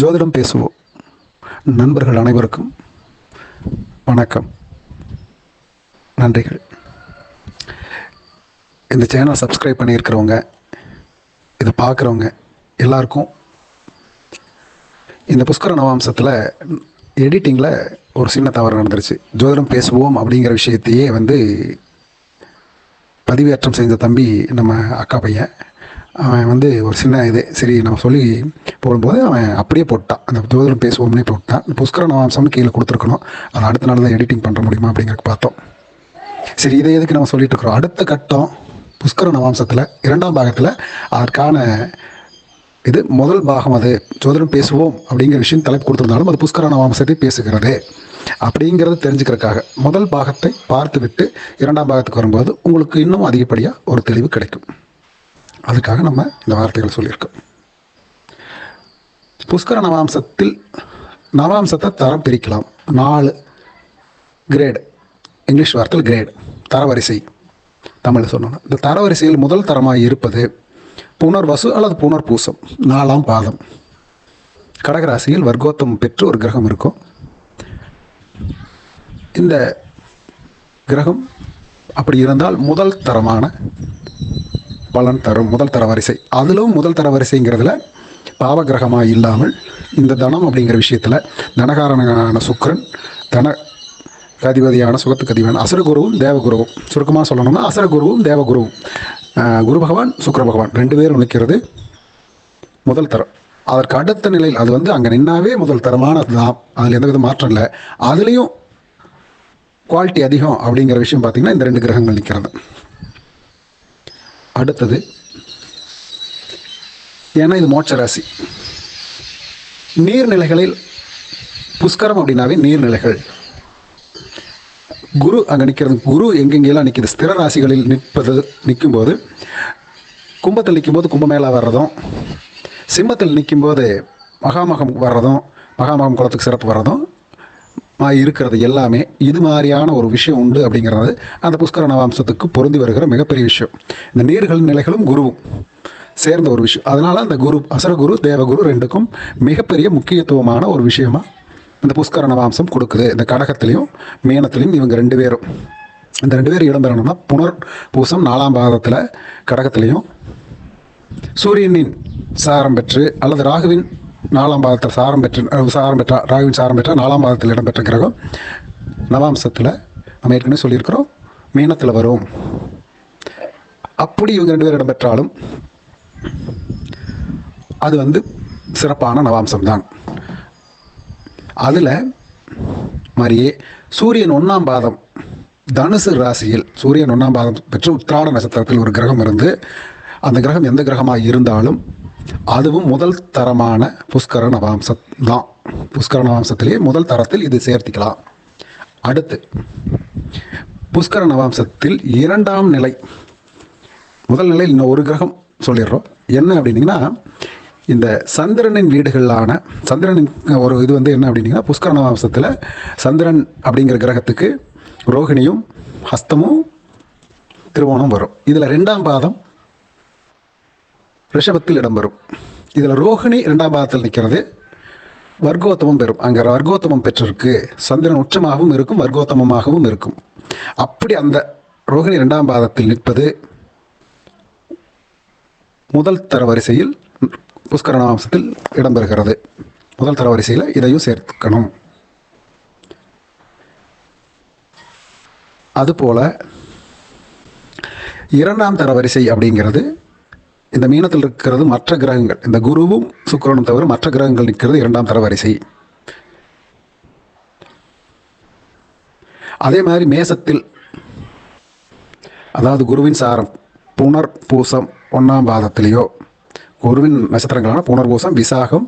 ஜோதிடம் பேசுவோம். நண்பர்கள் அனைவருக்கும் வணக்கம். நன்றிகள். இந்த சேனல் சப்ஸ்கிரைப் பண்ணியிருக்கிறவங்க இதை பார்க்குறவங்க எல்லாருக்கும் இந்த புஷ்கர நவாம்சத்தில் எடிட்டிங்கில் ஒரு சின்ன தவறு நடந்துருச்சு. ஜோதிடம் பேசுவோம் அப்படிங்கிற விஷயத்தையே வந்து பதிவேற்றம் செஞ்ச தம்பி நம்ம அக்கா பையன். அவன் வந்து ஒரு சின்ன இது. சரி நம்ம சொல்லி போடும்போது அவன் அப்படியே போட்டான். அந்த ஜோதிடம் பேசுவோம்னே போட்டான். புஷ்கர நவாம்சம்னு கீழே கொடுத்துருக்கணும். அது அடுத்த நாள் தான் எடிட்டிங் பண்ண முடியுமா அப்படிங்கிறது பார்த்தோம். சரி இதை எதுக்கு நம்ம சொல்லிட்டு இருக்கிறோம்? அடுத்த கட்டம் புஷ்கர நவாம்சத்தில் இரண்டாம் பாகத்தில் அதற்கான இது முதல் பாகம் அது. ஜோதிடம் பேசுவோம் அப்படிங்கிற விஷயம் தலைப்பு கொடுத்துருந்தாலும் அது புஷ்கர நவாம்சத்தை பேசுகிறது அப்படிங்கிறத தெரிஞ்சுக்கிறதுக்காக. முதல் பாகத்தை பார்த்துவிட்டு இரண்டாம் பாகத்துக்கு வரும்போது உங்களுக்கு இன்னும் அதிகப்படியாக ஒரு தெளிவு கிடைக்கும். அதுக்காக நம்ம இந்த வார்த்தைகளை சொல்லியிருக்கோம். புஷ்கர நவாம்சத்தில் நவாம்சத்தை தரம் பிரிக்கலாம். நாலு கிரேடு இங்கிலீஷ் வார்த்தையில் கிரேடு தரவரிசை. தமிழ் சொன்னோம் இந்த தரவரிசையில் முதல் தரமாக இருப்பது புனர்வசு அல்லது புனர்பூசம். நாலாம் பாதம். கடகராசியில் வர்க்கோத்தம் பெற்று ஒரு கிரகம் இருக்கும். இந்த கிரகம் அப்படி இருந்தால் முதல் தரமான பலன் தரும் முதல் தர வரிசை அதிலும் முதல் தர வரிசைங்கிறதுல பாவ கிரகமாக இல்லாமல் இந்த தனம் அப்படிங்கிற விஷயத்தில் தனகாரனான சுக்ரன் தன கதிபதியான சுகத்துக்கு அதிபதியான அசுரகுருவும் தேவகுருவும். சுருக்கமாக சொல்லணும்னா அசுரகுருவும் தேவகுருவும். குரு பகவான் சுக்கர பகவான் ரெண்டு பேரும் நிற்கிறது முதல் தரம். அதற்கு அடுத்த நிலையில் அது வந்து அங்கே நின்னாவே முதல் தரமானது தான் அதில் எந்த வித மாற்றம் இல்லை. அதுலேயும் குவாலிட்டி அதிகம் அப்படிங்கிற விஷயம் பார்த்தீங்கன்னா இந்த ரெண்டு கிரகங்கள் நிற்கிறது அடுத்தது ஏன்னா இது மோட்ச ராசி. நீர்நிலைகளில் புஷ்கரம் அப்படின்னாவே நீர்நிலைகள். குரு அங்கே நிற்கிறது குரு எங்கெங்கெல்லாம் நிற்கிது ஸ்திர ராசிகளில் நிற்பது நிற்கும்போது கும்பத்தில் நிற்கும்போது கும்பமேளா வர்றதும் சிம்மத்தில் நிற்கும்போது மகாமகம் வர்றதும் மகாமகம் குளத்துக்கு சிறப்பு வர்றதும் இருக்கிறது எல்லாமே இது மாதிரியான ஒரு விஷயம் உண்டு அப்படிங்கிறது அந்த புஷ்கர நவாம்சத்துக்கு பொருந்தி வருகிற மிகப்பெரிய விஷயம். இந்த நீர்கள் நிலைகளும் குருவும் சேர்ந்த ஒரு விஷயம். அதனால அந்த குரு அசரகுரு தேவகுரு ரெண்டுக்கும் மிகப்பெரிய முக்கியத்துவமான ஒரு விஷயமா இந்த புஷ்கர நவாம்சம் கொடுக்குது. இந்த கடகத்திலையும் மீனத்திலையும் இவங்க ரெண்டு பேரும். இந்த ரெண்டு பேரும் இடம்பெறணும்னா புனர் பூசம் நாலாம் பாதத்தில் கடகத்திலையும் சூரியனின் சாரம் பெற்று அல்லது ராகுவின் நாலாம் பாதத்தில் சாரம் பெற்ற சாரம் பெற்ற ராகுவின் சாரம் பெற்ற நாலாம் பாதத்தில் இடம்பெற்ற கிரகம். நவாம்சத்தில் நம்ம ஏற்கனவே சொல்லியிருக்கிறோம் மீனத்தில் வரும். அப்படி இவங்க ரெண்டு பேர் இடம்பெற்றாலும் அது வந்து சிறப்பான நவாம்சம் தான். அதில் மாதிரியே சூரியன் ஒன்றாம் பாதம் தனுசு ராசியில் சூரியன் ஒன்றாம் பாதம் பெற்று உத்திராட நட்சத்திரத்தில் ஒரு கிரகம் இருந்து அந்த கிரகம் எந்த கிரகமாக இருந்தாலும் அதுவும் முதல் தரமான புஷ்கர நவாம்சம் தான். புஷ்கர நவாம்சத்திலேயே முதல் தரத்தில் இது சேர்த்திக்கலாம். அடுத்து புஷ்கர நவாம்சத்தில் இரண்டாம் நிலை முதல் நிலையில் இன்னும் ஒரு கிரகம் சொல்லிடுறோம். என்ன அப்படின்னீங்கன்னா இந்த சந்திரனின் வீடுகளான சந்திரனின் ஒரு இது வந்து என்ன அப்படின்னீங்கன்னா புஷ்கர நவாம்சத்தில் சந்திரன் அப்படிங்கிற கிரகத்துக்கு ரோகிணியும் ஹஸ்தமும் திருவோணம் வரும். இதில் ரெண்டாம் பாதம் ரிஷபத்தில் இடம்பெறும் இதில் ரோகிணி ரெண்டாம் பாதத்தில் நிற்கிறது. வர்க்கோத்தமம் பெறும். அங்கே வர்க்கோத்தமம் பெற்றிருக்கு. சந்திரன் உச்சமாகவும் இருக்கும் வர்க்கோத்தமமாகவும் இருக்கும். அப்படி அந்த ரோகிணி ரெண்டாம் பாதத்தில் நிற்பது முதல் தர வரிசையில் புஷ்கர நவாம்சத்தில் இடம்பெறுகிறது. முதல் தர வரிசையில் இதையும் சேர்த்துக்கணும் அதுபோல இரண்டாம் தர வரிசை அப்படிங்கிறது இந்த மீனத்தில் இருக்கிறது மற்ற கிரகங்கள். இந்த குருவும் சுக்கிரனும் தவிர மற்ற கிரகங்கள் நிற்கிறது இரண்டாம் தரவரிசை. அதே மாதிரி மேசத்தில் அதாவது குருவின் சாரம் புனர் பூசம் ஒன்றாம் பாதத்திலேயோ குருவின் நட்சத்திரங்களான புனர்பூசம் விசாகம்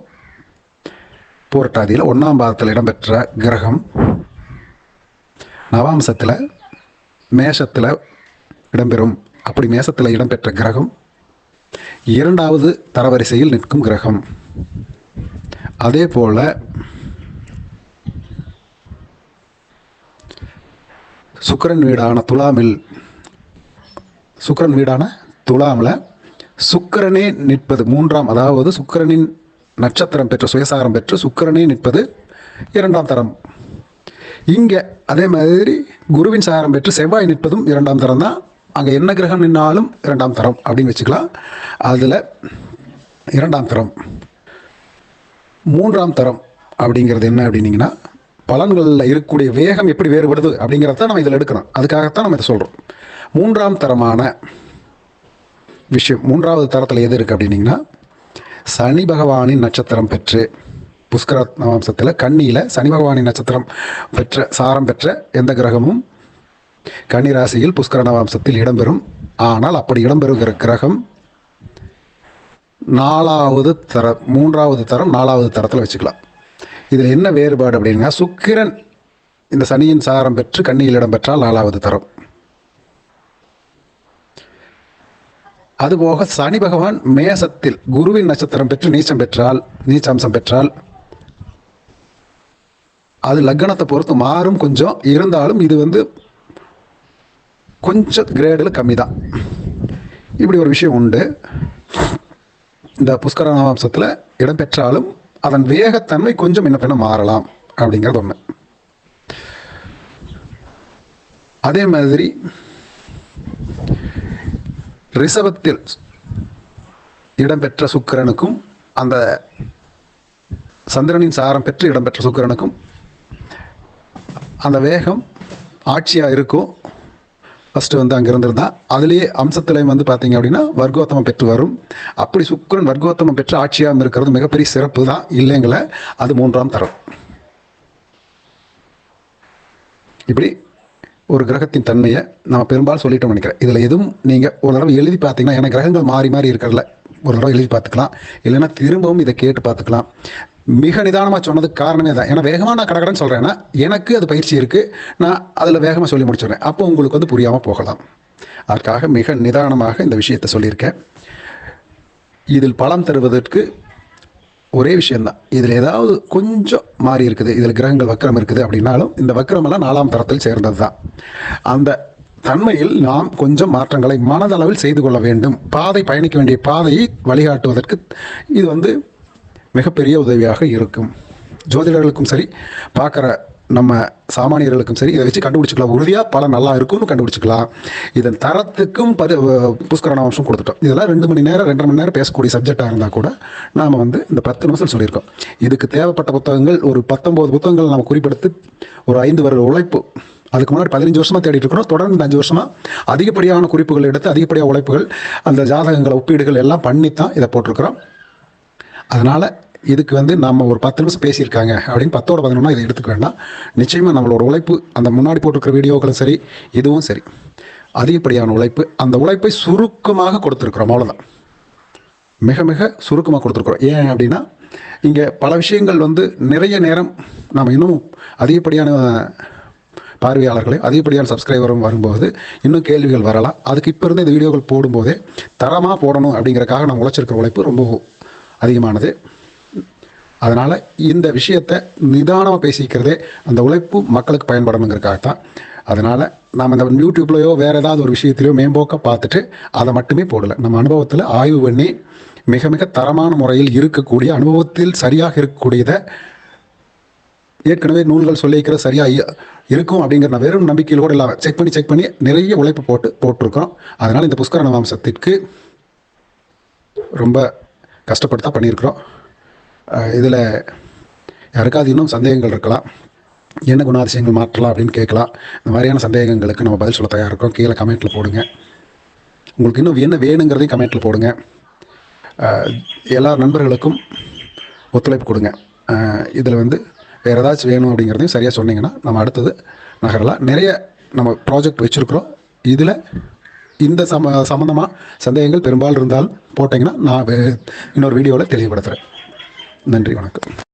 பூரட்டாதியில் ஒன்றாம் பாதத்தில் இடம்பெற்ற கிரகம் நவாம்சத்தில் மேஷத்தில் இடம்பெறும். அப்படி மேசத்தில் இடம்பெற்ற கிரகம் இரண்டாவது தரவரிசையில் நிற்கும் கிரகம். அதே போல சுக்கிரன் வீடான துலாமில் சுக்கரன் வீடான துலாமில் சுக்கிரனே நிற்பது மூன்றாம் அதாவது சுக்கிரனின் நட்சத்திரம் பெற்று சுயசாரம் பெற்று சுக்கிரனே நிற்பது இரண்டாம் தரம். இங்கே அதே மாதிரி குருவின் சாரம் பெற்று செவ்வாய் நிற்பதும் இரண்டாம் தரம் தான் அங்கே என்ன கிரகம் நின்னாலும் இரண்டாம் தரம் அப்படின்னு வச்சுக்கலாம். அதில் இரண்டாம் தரம் மூன்றாம் தரம் அப்படிங்கிறது என்ன அப்படின்னீங்கன்னா பலன்களில் இருக்கக்கூடிய வேகம் எப்படி வேறுபடுது அப்படிங்கிறத நம்ம இதில் எடுக்கிறோம் அதுக்காகத்தான் நம்ம இதை சொல்கிறோம் மூன்றாம் தரமான விஷயம் மூன்றாவது தரத்தில் எது இருக்குது அப்படின்னீங்கன்னா சனி பகவானின் நட்சத்திரம் பெற்று புஷ்கர வம்சத்தில் கண்ணியில் சனி பகவானின் நட்சத்திரம் பெற்ற சாரம் பெற்ற எந்த கிரகமும் கன்னி ராசியில் புஷ்கர நவாம்சத்தில் இடம்பெறும். ஆனால் அப்படி இடம்பெறுகிற கிரகம் நாலாவது தரம் மூன்றாவது தரம் நாலாவது தரத்தில் வச்சுக்கலாம். இதில் என்ன வேறுபாடு அப்படின்னா சுக்கிரன் இந்த சனியின் சாரம் பெற்று கன்னியில் இடம் பெற்றால் நாலாவது தரம். அதுபோக சனி பகவான் மேசத்தில் குருவின் நட்சத்திரம் பெற்று நீச்சம் பெற்றால் நீச்சாம்சம் பெற்றால் அது லக்னத்தை பொறுத்து மாறும் கொஞ்சம். இருந்தாலும் இது வந்து கொஞ்சம் கிரேடில் கம்மி தான் இப்படி ஒரு விஷயம் உண்டு. இந்த புஷ்கர நவாம்சத்தில் இடம்பெற்றாலும் அதன் வேகத்தன்மை கொஞ்சம் என்ன பண்ண மாறலாம் அப்படிங்கிறது ஒன்று அதே மாதிரி ரிஷபத்தில் இடம்பெற்ற சுக்கிரனுக்கும் அந்த சந்திரனின் சாரம் பெற்று இடம்பெற்ற சுக்கிரனுக்கும் அந்த வேகம் ஆட்சியாக இருக்கும் ஃபஸ்ட்டு வந்து அங்கே இருந்திருந்தான் அதுலேயே அம்சத்துலேயும் வந்து பார்த்தீங்க அப்படின்னா வர்க்கோத்தமம் பெற்று வரும். அப்படி சுக்கிரன் வர்க்கோத்தமம் பெற்று ஆட்சியாக இருக்கிறது மிகப்பெரிய சிறப்பு தான். இல்லைங்கள அது மூன்றாம் தரம். இப்படி ஒரு கிரகத்தின் தன்மையை நம்ம பெரும்பாலும் சொல்லிட்டோம் நினைக்கிறேன். இதில் எதுவும் நீங்கள் ஒரு தடவை எழுதி பார்த்தீங்கன்னா ஏன்னா கிரகங்கள் மாறி மாறி இருக்கிறதுல ஒரு தடவை எழுதி பார்த்துக்கலாம். இல்லைன்னா திரும்பவும் இதை கேட்டு பார்த்துக்கலாம். மிக நிதானமாக சொன்னதுக்கு காரணமே தான் ஏன்னா வேகமாக நான் கடகடன் சொல்கிறேன்னா எனக்கு அது பயிற்சி இருக்குது நான் அதில் வேகமாக சொல்லி முடிச்சிடுறேன். அப்போ உங்களுக்கு வந்து புரியாமல் போகலாம். அதற்காக மிக நிதானமாக இந்த விஷயத்தை சொல்லியிருக்கேன். இதில் பலம் தருவதற்கு ஒரே விஷயம்தான். இதில் ஏதாவது கொஞ்சம் மாறி இருக்குது. இதில் கிரகங்கள் வக்கரம் இருக்குது அப்படின்னாலும் இந்த வக்கரமெல்லாம் நாலாம் தரத்தில் சேர்ந்தது தான் அந்த தன்மையில் நாம் கொஞ்சம் மாற்றங்களை மனதளவில் செய்து கொள்ள வேண்டும். பாதை பயணிக்க வேண்டிய பாதையை வழிகாட்டுவதற்கு இது வந்து மிகப்பெரிய உதவியாக இருக்கும். ஜோதிடர்களுக்கும் சரி பார்க்குற நம்ம சாமானியர்களுக்கும் சரி இதை வச்சு கண்டுபிடிச்சிக்கலாம். உறுதியாக பல நல்லா இருக்கும்னு கண்டுபிடிச்சிக்கலாம். இதன் தரத்துக்கும் பரி புஷ்கரணாம்சம் கொடுத்துட்டோம். இதெல்லாம் ரெண்டு மணி நேரம் ரெண்டரை மணி நேரம் பேசக்கூடிய சப்ஜெக்டாக இருந்தால் கூட நாம் வந்து இந்த பத்து நிமிஷம் சொல்லியிருக்கோம். இதுக்கு தேவைப்பட்ட புத்தகங்கள் ஒரு பத்தொம்போது புத்தகங்கள் நம்ம குறிப்பிடுத்து ஒரு ஐந்து வருட உழைப்பு அதுக்கு முன்னாடி பதினஞ்சு வருஷமாக தேடிட்டு இருக்கிறோம் தொடர்ந்து அஞ்சு வருஷமாக அதிகப்படியான குறிப்புகள் எடுத்து அதிகப்படியான உழைப்புகள் அந்த ஜாதகங்களை ஒப்பீடுகள் எல்லாம் பண்ணி தான் இதை போட்டிருக்கிறோம். அதனால் இதுக்கு வந்து நம்ம ஒரு பத்து நிமிஷம் பேசியிருக்காங்க அப்படின்னு பத்தோட பதினொன்னா இதை எடுத்துக்க வேண்டாம். நிச்சயமாக நம்மளோட உழைப்பு அந்த முன்னாடி போட்டிருக்கிற வீடியோக்களும் சரி இதுவும் சரி. அதிகப்படியான உழைப்பு? அந்த உழைப்பை சுருக்கமாக கொடுத்துருக்குறோம் அவ்வளோதான் மிக மிக சுருக்கமாக கொடுத்துருக்குறோம். ஏன் அப்படின்னா இங்கே பல விஷயங்கள் வந்து நிறைய நேரம் நம்ம இன்னும் அதிகப்படியான பார்வையாளர்களை அதிகப்படியான சப்ஸ்கிரைபரும் வரும்போது இன்னும் கேள்விகள் வரலாம். அதுக்கு இப்போ இருந்து இந்த வீடியோக்கள் போடும்போதே தரமாக போடணும் அப்படிங்கிறக்காக நம்ம உழைச்சிருக்கிற உழைப்பு ரொம்ப அதிகமானது. அதனால் இந்த விஷயத்தை நிதானமாக பேசிக்கிறதே அந்த உழைப்பு மக்களுக்கு பயன்படணுங்கிறதுக்காக தான் அதனால் நாம் இந்த யூடியூப்லையோ வேறு ஏதாவது ஒரு விஷயத்திலையோ மேம்போக்க பார்த்துட்டு அதை மட்டுமே போடலை. நம்ம அனுபவத்தில் ஆய்வு பண்ணி மிக மிக தரமான முறையில் இருக்கக்கூடிய அனுபவத்தில் சரியாக இருக்கக்கூடியதை ஏற்கனவே நூல்கள் சொல்லியிருக்கிற சரியாக இருக்கும் அப்படிங்கிற வெறும் நம்பிக்கையில் கூட இல்லாமல் செக் பண்ணி செக் பண்ணி நிறைய உழைப்பு போட்டு போட்டிருக்கோம் அதனால் இந்த புஷ்கரண வம்சத்திற்கு ரொம்ப கஷ்டப்பட்டு தான் பண்ணியிருக்கிறோம். இதில் யாருக்காவது இன்னும் சந்தேகங்கள் இருக்கலாம். என்ன குணாதிசயங்கள் மாற்றலாம் அப்படின்னு கேட்கலாம். இந்த மாதிரியான சந்தேகங்களுக்கு நம்ம பதில் சொல்ல தயாராக இருக்கோம் கீழே கமெண்ட்டில் போடுங்க. உங்களுக்கு இன்னும் என்ன வேணுங்கிறதையும் கமெண்ட்டில் போடுங்க. எல்லா நண்பர்களுக்கும் ஒத்துழைப்பு கொடுங்க. இதில் வந்து வேறு ஏதாச்சும் வேணும் அப்படிங்கிறதையும் சரியாக சொன்னீங்கன்னா நம்ம அடுத்தது நகரலாம். நிறைய நம்ம ப்ராஜெக்ட் வச்சுருக்குறோம். இதில் இந்த சம சம்மந்தமாக சந்தேகங்கள் பெரும்பாலும் இருந்தால் போட்டிங்கன்னா நான் இன்னொரு வீடியோவில் தெளிவுபடுத்துகிறேன் நன்றி வணக்கம்.